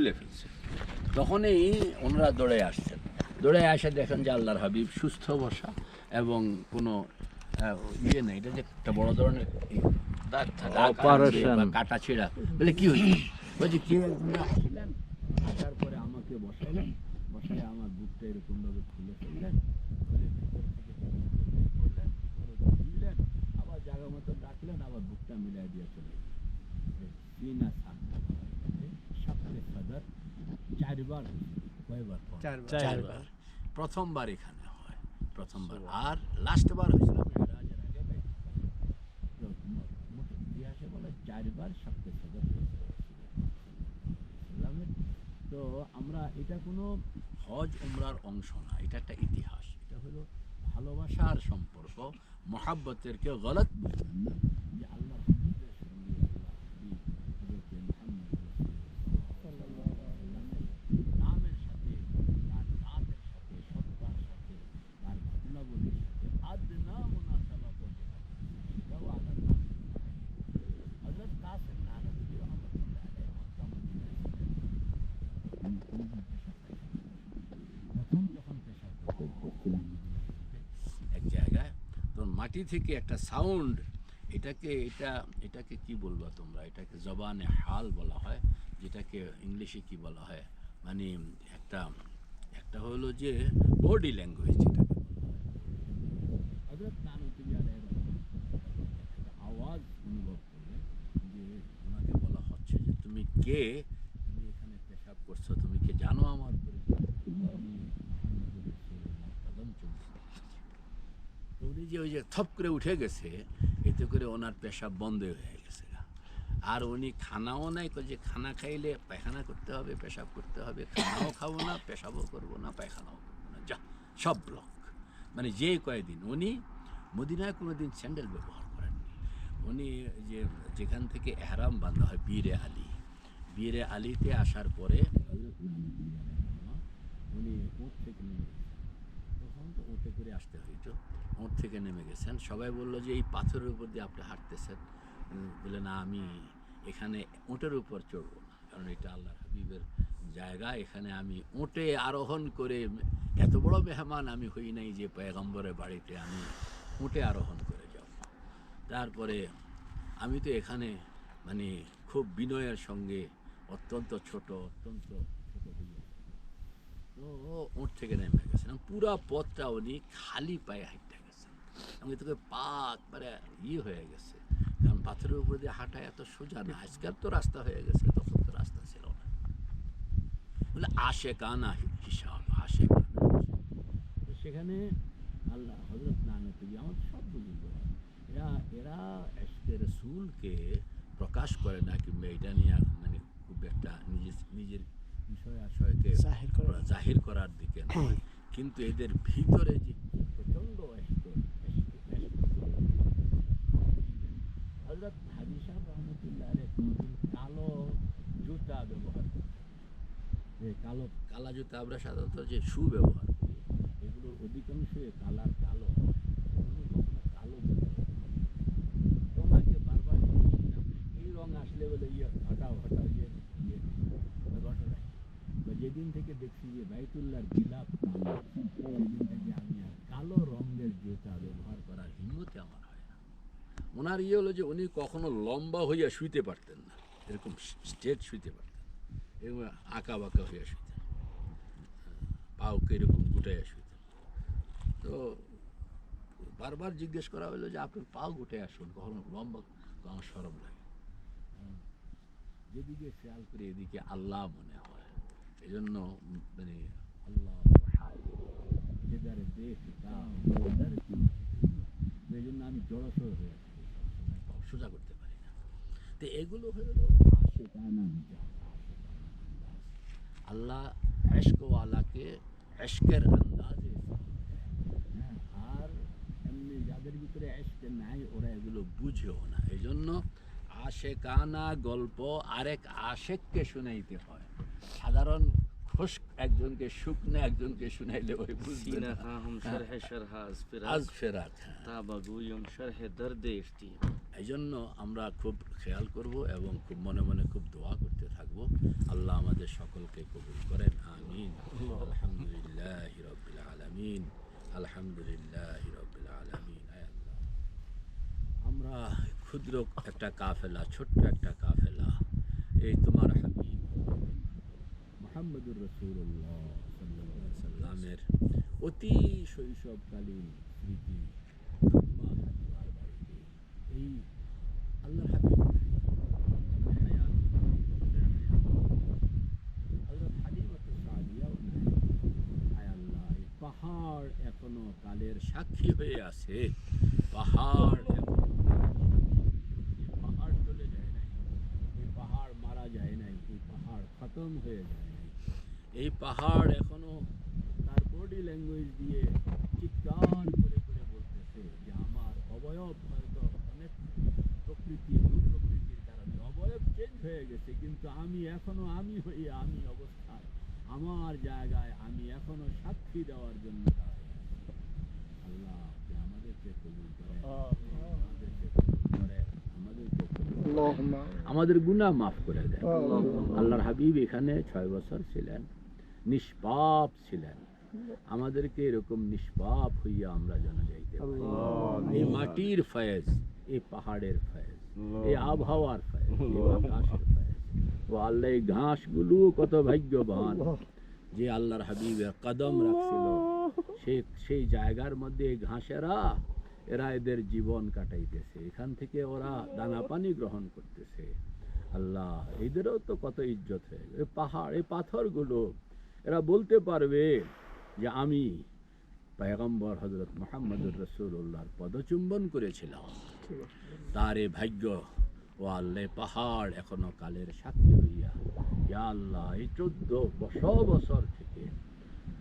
খুলে ফেলছে। তখনই ওনারা দৌড়ে আসছেন। দৌড়ে আসে দেখেন যে আল্লাহর হাবিব সুস্থ বসা এবং কোনো ইয়ে নেই। এটা যে একটা বড় ধরনের দাগ থা- দাগ আছে Operation. বা কাটা ছেঁড়া। বলে কি হয়েছে? বলছি কি আসলেন আসার পরে আমাকে বসাইলেন বসাই আমার বুকটা এরকম ভাবে খুলে ফেললেন। খুলে থেকে আবার জায়গা মতো রাখলেন আবার বুকটা মিলাই দিয়ে চলে গেলেন। এই সিনা সামনে সাপড়ে সাদার চারবার? কয়বার চারবার। প্রথমবার এখানে হয়। প্রথমবার। আর লাস্টবার হয়েছিল ইতিহাসে বলে চারবার সাপড়ে সাদার তো আমরা এটা কোনো হজ উমরার অংশ না এটা একটা ইতিহাস। এটা হলো ভালোবাসার সম্পর্ক মহাব্বতের কেউ গলত বুঝবেন না যে আল্লাহ হাবিবের সঙ্গে আল্লাহ হাবিব হযরতে মুহাম্মদ রাসূলুল্লাহ নামের সাথে তার জাতের সাথে সত্তার সাথে তার ঘটনাবলীর সাথে আদনা মুনাসাবা করতে হবে সেটাও আলাদা হযরত কাসিম নানবী রহমাতুল্লাহ আলাইহি মক্কা মদিনায় ছিলেন প্রথম যখন পেশাব করছিলাম এক জায়গায় তখন মাটি থেকে একটা সাউন্ড এটাকে, এটা, এটাকে কি বলব তোমরা? এটাকে জবানে হাল বলা হয়, যেটাকে ইংলিশে কি বলা হয়? মানে একটা একটা হলো যে বডি ল্যাঙ্গুয়েজ যেটাকে আওয়াজ অনুভব করলেন যে বলা হচ্ছে যে, তুমি কে? তুমি এখানে পেশাব করছ, তুমি কি জানো আমার পরিচয় আমি মুহাম্মদুর রাসূলুল্লাহ কদম চলছি তো উনি যে ওই যে থপ করে উঠে গেছে, এতে করে ওনার পেশাব বন্ধ হয়ে গেছে। আর উনি খানাও নাই যে খানা খাইলে পায়খানা করতে হবে, পেশাব করতে হবে, খানাও খাব না, পেশাবও করব না, পায়খানাও করব না। যা, সব ব্লক। মানে যে কয়েকদিন উনি মদিনায় কোনো দিন স্যান্ডেল ব্যবহার করেননি। উনি যে যেখান থেকে এহরাম বাঁধা হয় বীরে আলী। বীরে আলীতে আসার পরে, উনি থেকে তখন তো করে আসতে হইতো। উঠ থেকে নেমে গেছেন। সবাই বলল যে, এই পাথরের উপর দিয়ে আপনি হাঁটতেছেন। বলে, না, আমি এখানে ওটের উপর চড়বো না, কারণ এটা আল্লাহ হাবিবের জায়গা। এখানে আমি উটে আরোহণ করে এত বড় মেহমান আমি হই নাই যে, পয়গম্বরের বাড়িতে আমি উটে আরোহণ করে যাব। তারপরে আমি তো এখানে মানে খুব বিনয়ের সঙ্গে অত্যন্ত ছোট, অত্যন্ত উঠ থেকে নেমে গেছেন পুরা পথটা উনি খালি পায়ে হাঁটতে গেছেন আমি তোকে পা একবারে ইয়ে হয়ে গেছে কারণ পাথরের উপর দিয়ে হাঁটা এত সোজা না আজকাল তো রাস্তা হয়ে গেছে তখন তো রাস্তা ছিল না বলে আশে কানা হিসাব আশে কানা সেখানে আল্লাহ হজরত নানকবি আমাদের সব বুজুর্গ এরা এরা রসুলকে প্রকাশ করে না কিংবা এটা নিয়ে মানে খুব একটা নিজের নিজের জাহির করা। জাহির করার দিকে নয়। কিন্তু এদের ভিতরে যে প্রচণ্ড হজরত হাজি সাহেব রহমতুল্লাহ কালো জুতা ব্যবহার কালো কালা জুতা আমরা সাধারণত যে শু ব্যবহার করি এগুলোর অধিকাংশই কালার কালো হয়। কালো। ওনাকে বারবার এই রং আসলে বলে ইয়ে হটাও হটাও ইয়ে ইয়ে ঘটনা যেদিন থেকে দেখছি যে বাইতুল্লাহর গিলাপ কালো সেদিন থেকে আমি কালো রঙের জুতা ব্যবহার করার হিম্মতে আমার হয় না। ওনার ইয়ে হলো যে উনি কখনো লম্বা হইয়া শুইতে পারতেন না, এরকম স্টেট শুইতে পারতেন এরকম আঁকা বাঁকা হইয়া শুইতেন, পাওকে এরকম গুটাইয়া শুইতেন। তো বারবার জিজ্ঞেস করা হলো যে আপনি পাও গুটে আসুন কখনো লম্বা আমার সরম লাগে। যেদিকে খেয়াল করি এদিকে আল্লাহ মনে হয়। এই জন্য আল্লাহ আমি জড়সড় হয়ে সোজা করতে পারি না তো এগুলো হলো। আল্লাহ এশকওয়ালাকে এশকের আন্দাজে আর এমনি যাদের ভিতরে এশকে নাই, ওরা এগুলো বুঝেও না। এই জন্য আশেকানা গল্প আরেক আশেককে শুনাইতে হয়। সাধারণ খুশক একজনকে শুকনে একজনকে শুনাইলে ওই বুঝবে না। হাম হ্যাঁ। শরহে শরহাজ ফিরাজ। ফিরাত হ্যাঁ। তাবাগুয়ুম শরহে দর্দে ইফতি। এই জন্য আমরা খুব খেয়াল করব এবং খুব মনে মনে খুব দোয়া করতে থাকব। আল্লাহ আমাদের সকলকে কবুল করেন। আমিন। আলহামদুলিল্লাহ রবিল আলমিন। আলহামদুলিল্লাহ রবিল আলমিন। আমরা ক্ষুদ্র একটা কাফেলা ছোট্ট একটা কাফেলা। এই তোমার হাবি মোহাম্মদুর রসুল্লাহ সাল্লামের অতি শৈশবকালীন স্মৃতি এই আল্লাহর হাবিব আল্লাহ, পাহাড় এখনও কালের সাক্ষী হয়ে আছে। পাহাড় এখনও পাহাড় চলে যায় নাই এই পাহাড় মারা যায় নাই এই পাহাড় খতম হয়ে যায় এই পাহাড় এখনও তার বডি ল্যাঙ্গুয়েজ দিয়ে চিৎকার করে করে বলতেছে যে আমার অবয়ব হয়তো অনেক প্রকৃতি প্রকৃতির কারণে অবয়ব চেঞ্জ হয়ে গেছে কিন্তু আমি এখনও আমি হই আমি অবস্থায় আমার জায়গায় আমি এখনও সাক্ষী দেওয়ার জন্য আল্লাহ আপনি আমাদেরকে কবুল করেন আমাদেরকে কবুল করেন আমাদেরকে আমাদের গুনাহ মাফ করে দেন। আল্লাহর হাবিব এখানে ছয় বছর ছিলেন। নিষ্পাপ ছিলেন। আমাদেরকে এরকম নিষ্পাপ হইয়া আমরা যেন যাইতে এই মাটির ফয়েজ এই পাহাড়ের ফয়েজ এই আবহাওয়ার ফয়েজ এই আকাশের ফয়েজ। ও আল্লাহ এই ঘাসগুলো কত ভাগ্যবান যে আল্লাহর হাবিবের কদম রাখছিল। সে সেই জায়গার মধ্যে এই ঘাসেরা এরা এদের জীবন কাটাইতেছে। এখান থেকে ওরা দানা পানি গ্রহণ করতেছে। আল্লাহ এদেরও তো কত ইজ্জত হয়ে। পাহাড় এই পাথরগুলো এরা বলতে পারবে যে আমি পয়গম্বর হজরত মোহাম্মদুর রসুল্লাহর পদচুম্বন করেছিলাম। তার এ ভাগ্য ও আল্লাহ পাহাড় এখনও কালের সাক্ষী হইয়া ইয়া আল্লাহ এই চোদ্দ বছর বছর থেকে।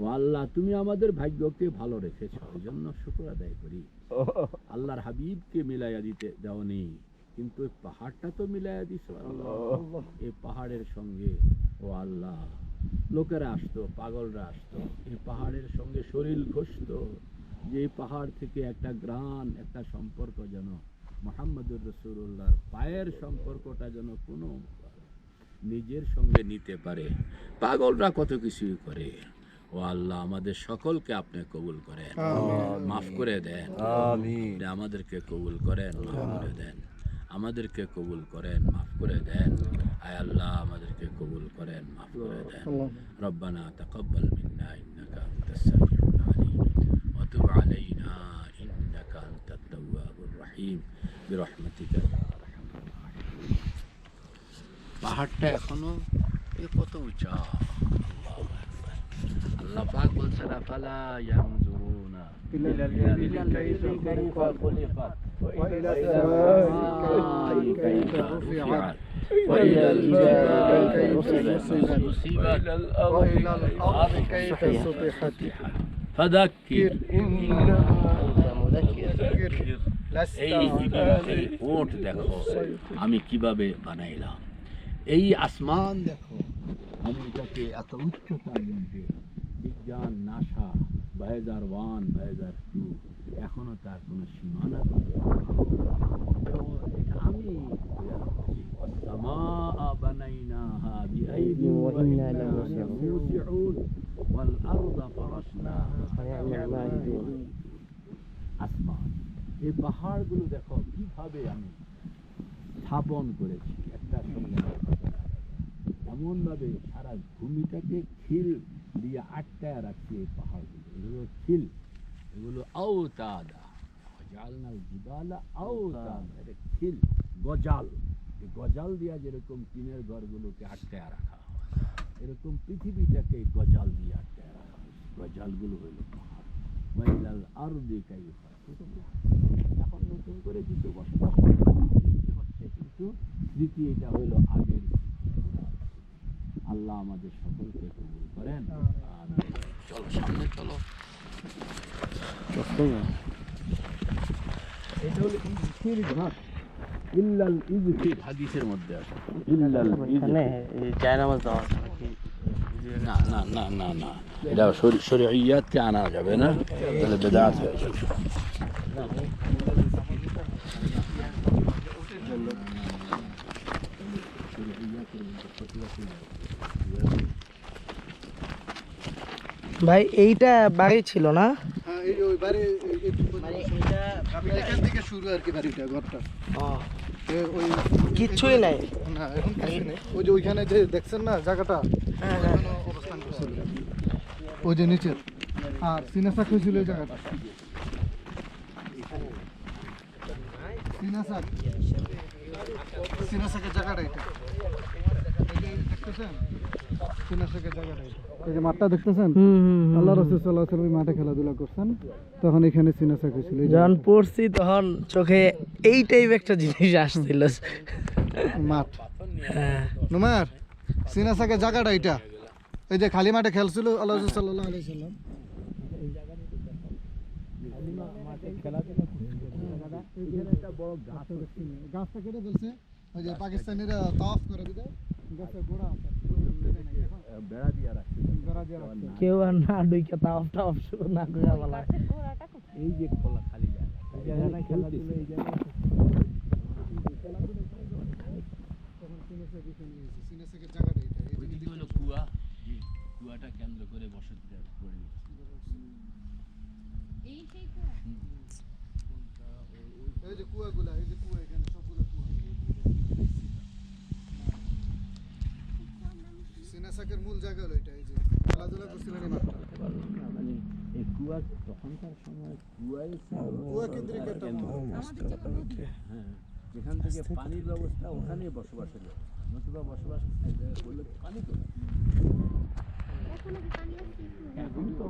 ও আল্লাহ তুমি আমাদের ভাগ্যকে ভালো রেখেছ এই জন্য শুক্র আদায় করি। আল্লাহর হাবিবকে মিলাইয়া দিতে দেওনি কিন্তু পাহাড়টা তো মিলাইয়া দিছ। আল্লাহ। এই পাহাড়ের সঙ্গে ও আল্লাহ লোকেরা আসতো পাগলরা আসতো। এই পাহাড়ের সঙ্গে শরীর ঘষতো। যে পাহাড় থেকে একটা গ্রান একটা সম্পর্ক যেন মোহাম্মদুর রসুল্লাহর পায়ের সম্পর্কটা যেন কোনো নিজের সঙ্গে নিতে পারে। পাগলরা কত কিছুই করে। ও আল্লাহ আমাদের সকলকে আপনি কবুল করেন। মাফ করে দেন। আমাদেরকে কবুল করেন মাফ করে দেন। আমাদেরকে কবুল করেন মাফ করে দেন। আয় আল্লাহ আমাদেরকে কবুল করেন মাফ করে দেন। রব্বানা তাকাব্বাল মিন্না ইন্নাকা আনতাস সামিউল আলিম। ওয়া তুব আলাইনা ইন্নাকা আনতাত তাওয়াবুর রহিম। বিরহমাতিকা পাহাড়টা এখনও এ কত উঁচা? আল্লাহ পাক বলছেন আফালা ইয়া ইলা আল-ইবিলি কাইফা খুলিকাত وإلى السماء كيف رفعت وإلى الجبال كيف نصبت وإلى الأرض كيف سطحت فذكر إنما أنت مذكر لست এই ইবিলকে ওট দেখো আমি কিভাবে বানাইলাম এই আসমান দেখো আমি এটাকে এত উচ্চতার Mizan NASA Voyager one Voyager two এখনও তার কোনো সীমানা আমি আসমান। এই পাহাড়গুলো দেখো কীভাবে আমি স্থাপন করেছি একটা এমনভাবে সারা ভূমিটাকে খিল দিয়ে আটকায় রাখছি এই পাহাড়গুলো এগুলো খিল এগুলো আওতাদা। জালনাল জিবালা আওতাদা। এটা খিল গজাল। এই গজাল দিয়া যেরকম টিনের ঘরগুলোকে আটকায় রাখা হয় এরকম পৃথিবীটাকে গজাল দিয়ে আটকায় রাখা হয়। গজালগুলো হইল পাহাড়। ওয়াইলাল আরদি কাইফা। এখন নতুন করে কিছু বসবাস হচ্ছে। কিন্তু স্মৃতি এটা হইল আগের। আল্লাহ আমাদের সকলকে কবুল করেন। চলো সামনে চলো। এটা হলো ইজফির ঘাস ইল্লাল ইজফির হাদিসের মধ্যে আছে। ইল্লাল এখানে ইজফির এই দেওয়া না না না না না। এটা শরীয়তকে আনা যাবে না। তাহলে বেদাত হয়ে যাবে। ভাই এইটা বাড়ি ছিল না? এই যে ওই বাড়ি এই- এই- এখান থেকে শুরু আর কি বাড়িটা ঘরটা। ওই কিচ্ছুই নাই? না এখন কিছু নেই। ওই যে ওইখানে যে দেখছেন না জায়গাটা হ্যাঁ, হ্যাঁ। ওখানে অবস্থান করছিল। ওই যে নিচের। আর সিনাসাক হয়েছিল এই জায়গাটা। সিনাসাক সিনাসাকের জায়গাটা এটা। এই যে দেখতেছেন সিনাসাকের জায়গাটা এটা এই যে মাঠটা দেখতেছেন? হুম হুম হুম। আল্লাহ রসুল সাল্লাহ সাল্লাম মাঠে খেলাধুলা করছেন। তখন এখানে সিনাসাক হয়েছিল যখন পড়ছি তখন চোখে এই টাইপ একটা জিনিস আসছিল। মাঠ। নুমার সিনাসাকের জায়গাটা এটা এই যে খালি মাঠে খেলছিল আল্লাহ রসুল সাল্লাহ আলি সাল্লাম গাছটা কেটে ফেলছে। ওই যে পাকিস্তানিরা করে দিতে কেউ আর না ডুইকে তাও টাও শুরু না করে বলা এই যে খোলা খালি জায়গা। এই খেলাধুলা এই জায়গায় এই কুয়া কুয়াটা কেন্দ্র করে বসতি গড়ে এই যে কুয়াগুলা এই যে কুয়া এখানে সবগুলো কুয়া। সিনাসাকের মূল জায়গা হলো এটা এই যে খেলাধুলা করছিলেন এই মাঠটা। মানে এই কুয়া তখনকার সময় কুয়ায় কুয়া কেন্দ্রিক একটা হ্যাঁ যেখান থেকে পানির ব্যবস্থা ওখানে বসবাস হলো। নতুবা বসবাস করলে পানি তো